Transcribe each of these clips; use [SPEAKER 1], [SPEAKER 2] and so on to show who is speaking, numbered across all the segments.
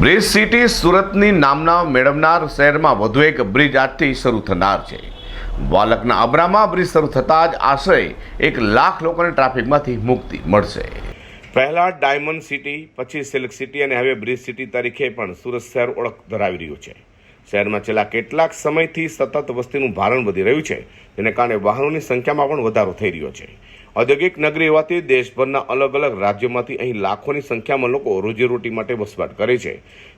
[SPEAKER 1] Bridge city સુરતની નામના મેળવનાર શહેરમાં વધુ એક બ્રિજ આજથી શરૂ થનાર છે. વાલકના અબ્રામા બ્રિજ શરૂ થતાં જ આશરે એક લાખ લોકોને ટ્રાફિકમાંથી મુક્તિ મળશે. પહેલા ડાયમંડ સિટી, પછી સિલ્ક સિટી અને હવે બ્રિજ સિટી તરીકે પણ સુરત શહેર ઓળખ ધરાવી રહ્યું છે. શહેરમાં છેલ્લા કેટલાક સમયથી સતત વસ્તીનું ભારણ વધી રહ્યું છે. જેને કારણે વાહનોની સંખ્યામાં પણ વધારો થઈ રહ્યો છે. ઔદ્યોગિક નગરી હોવાથી દેશભરના અલગ અલગ રાજ્યોમાંથી અહીં લાખોની સંખ્યામાં લોકો રોજીરોટી માટે વસવાટ કરે છે.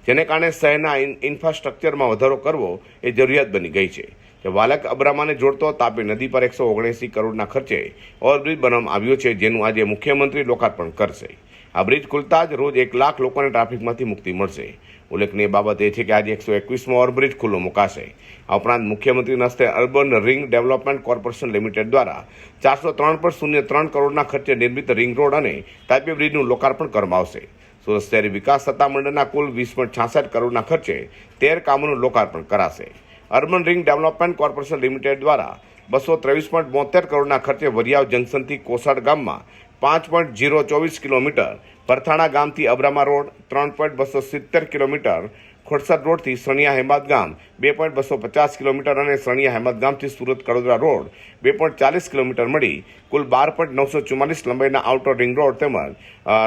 [SPEAKER 1] જેને કારણે શહેરના ઇન્ફ્રાસ્ટ્રક્ચરમાં વધારો કરવો એ જરૂરિયાત બની ગઈ છે. વાલક અબ્રામાને જોડતો તાપી નદી પર એકસો ઓગણએંસી કરોડના ખર્ચે ઓવરબ્રિજ બનાવવામાં આવ્યો છે, જેનું આજે મુખ્યમંત્રી લોકાર્પણ કરશે. આ બ્રિજ ખુલતા જ રોજ એક લાખ લોકોને ટ્રાફિકમાંથી મુક્તિ મળશે. ઉલ્લેખનીય બાબત એ છે કે આજે એકસો એકવીસમો ઓવરબ્રિજ ખુલ્લો મુકાશે. આ ઉપરાંત મુખ્યમંત્રીના હસ્તે urban ring development corporation limited દ્વારા ચારસો ત્રણ પર શૂન્ય ત્રણ કરોડના ખર્ચે નિર્મિત રિંગ રોડ અને તાપી બ્રિજનું લોકાર્પણ કરવામાં આવશે સુરત શહેરી વિકાસ સત્તામંડળના કુલ વીસ પોઈન્ટ છાસઠ કરોડના ખર્ચે તેર કામોનું લોકાર્પણ કરાશે. Urban ring development corporation limited દ્વારા બસો ત્રેવીસ પોઈન્ટ બોતેર કરોડના ખર્ચે વરિયાવ જંકશનથી કોસાડ ગામમાં પાંચ પોઈન્ટ જીરો ચોવીસ કિલોમીટર, પરથાણા ગામથી અબ્રામા રોડ, ત્રણ પોઈન્ટ બસો સિત્તેર કિલોમીટર, ખોડસદ રોડથી સણિયા હેમાદ ગામ, બે પોઈન્ટ બસો પચાસ કિલોમીટર અને સણિયા હેમાદ ગામથી સુરત કડોદરા રોડ, બે પોઈન્ટ ચાલીસ કિલોમીટર મળી. કુલ બાર પોઈન્ટ નવસો ચુમ્માલીસ લંબાઈના આઉટર રિંગ રોડ તેમજ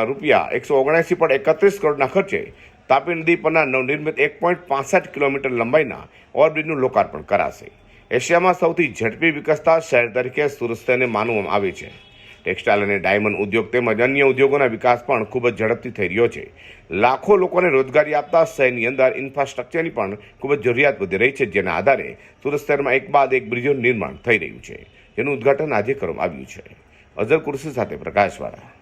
[SPEAKER 1] રૂપિયા એકસો ઓગણએંસી પોઈન્ટ એકત્રીસ કરોડના ખર્ચે તાપી નદી પરના નવનિર્મિત એક પોઈન્ટ પાસઠ કિલોમીટર લંબાઈના ઓવરબ્રિજનું લોકાર્પણ કરાશે. એશિયામાં સૌથી ઝડપી વિકસતા શહેર તરીકે સુરત શહેરને માનવામાં આવે છે. ટેક્સટાઇલ અને ડાયમંડ ઉદ્યોગ તેમજ અન્ય ઉદ્યોગોના વિકાસ પણ ખૂબ જ ઝડપથી થઈ રહ્યો છે. લાખો લોકોને રોજગારી આપતા શહેરની અંદર ઇન્ફ્રાસ્ટ્રક્ચરની પણ ખૂબ જ જરૂરિયાત વધી રહી છે, જેના આધારે સુરત શહેરમાં એક બાદ એક બ્રિજોનું નિર્માણ થઈ રહ્યું છે. જેનું ઉદ્ઘાટન આજે કરવામાં આવ્યું છે. અઝર કુર્સી સાથે પ્રકાશવાળા.